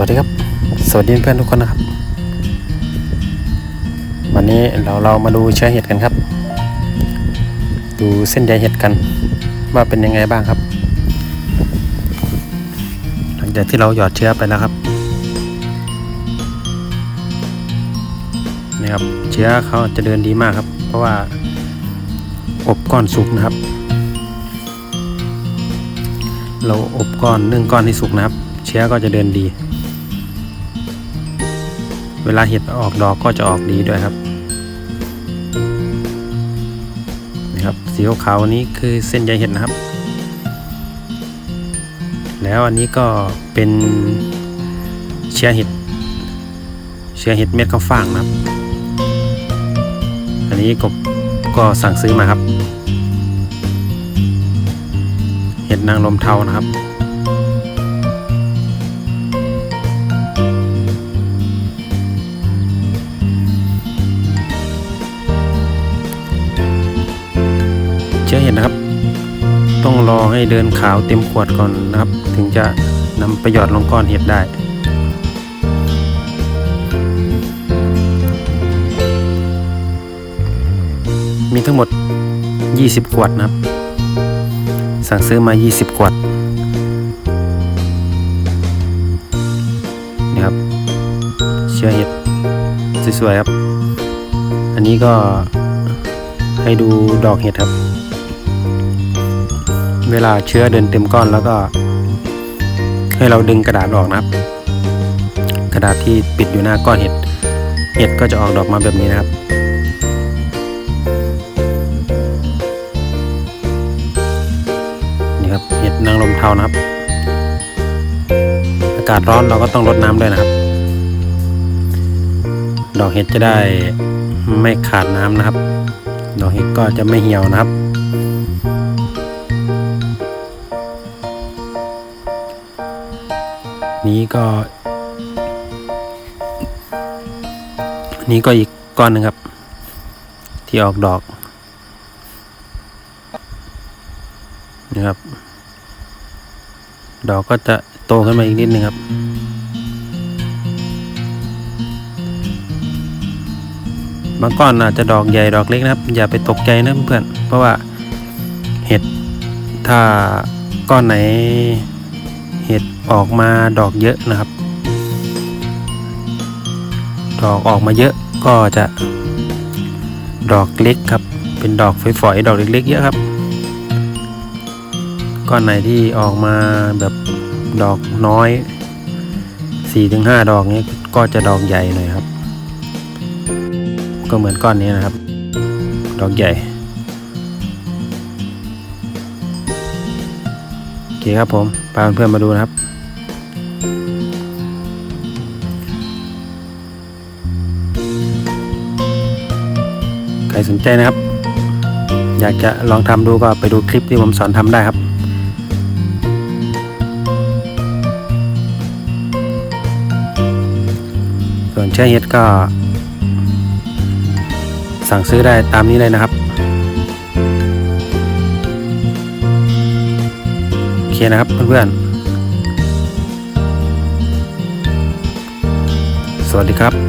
วัสดีครับ สวัสดีเพื่อนทุกคนนะครับ วันนี้เราเรามาดูเชื้อเห็ดกันครับ ดูเส้นใยเห็ดกัน ว่าเป็นยังไงบ้างครับ หลังจากที่เราหยอดเชื้อไปแล้วครับนี่ครับเชื้อเขาจะเดินดีมากครับ เพราะว่าอบก้อนสุกนะครับ เราอบก้อนนึ่งก้อนให้สุกนะครับ เชื้อก็จะเดินดี เวลาเห็ดออกดอกก็จะออกดีด้วยครับนี่ครับสีขาวๆนี้คือเส้นใยเห็ดนะครับ แล้วอันนี้ก็เป็นเชื้อเห็ดเชื้อเห็ดเม็ดข้าวฟ่างนะครับ อันนี้ก็ก็สั่งซื้อมาครับ เห็ดนางลมเทานะครับ เห็ดนะครับ ต้องรอให้เดินขาวเต็มขวดก่อนนะครับ ถึงจะนำไปหยอดลงก้อนเห็ดได้มีทั้งหมด 20 ขวดนะครับ สั่งซื้อมา 20 ขวดนี่ครับ เชื้อเห็ดสวยๆครับ อันนี้ก็ให้ดูดอกเห็ดครับ เวลาเชื้อเดินเต็มก้อนแล้วก็ ให้เราดึงกระดาษออกนะครับ กระดาษที่ปิดอยู่หน้าก้อนเห็ด เห็ดก็จะออกดอกมาแบบนี้นะครับ นี่ครับเห็ดนางลมเทานะครับ อากาศร้อนเราก็ต้องรดน้ำด้วยนะครับ ดอกเห็ดจะได้ไม่ขาดน้ำนะครับ ดอกเห็ดก็จะไม่เหี่ยวนะครับ นี้ก็ นี้ก็อีกก้อนหนึ่งครับ ที่ออกดอกนี่ครับ ดอกก็จะโตขึ้นมาอีกนิดนึงครับบางก้อนอาจจะดอกใหญ่ดอกเล็กนะครับ อย่าไปตกใจนะเพื่อนเพราะว่าเห็ดถ้าก้อนไหน ออกมาดอกเยอะนะครับ ดอกออกมาเยอะก็จะ ดอกเล็กครับ เป็นดอกฝอยๆดอกเล็กๆเยอะครับ ก้อนไหนที่ออกมาแบบดอกน้อย 4-5 ดอกนี้ก็จะดอกใหญ่หน่อยครับ ก็เหมือนก้อนนี้นะครับ ดอกใหญ่โอเคครับผมพาเพื่อนๆมาดูนะครับ รสนใจนะครับ อยากจะลองทำดูก็ไปดูคลิปที่ผมสอนทำได้ครับส่วนเชื้อเห็ดก็ สั่งซื้อได้ตามนี้เลยนะครับ โอเคนะครับเพื่อนๆ สวัสดีครับ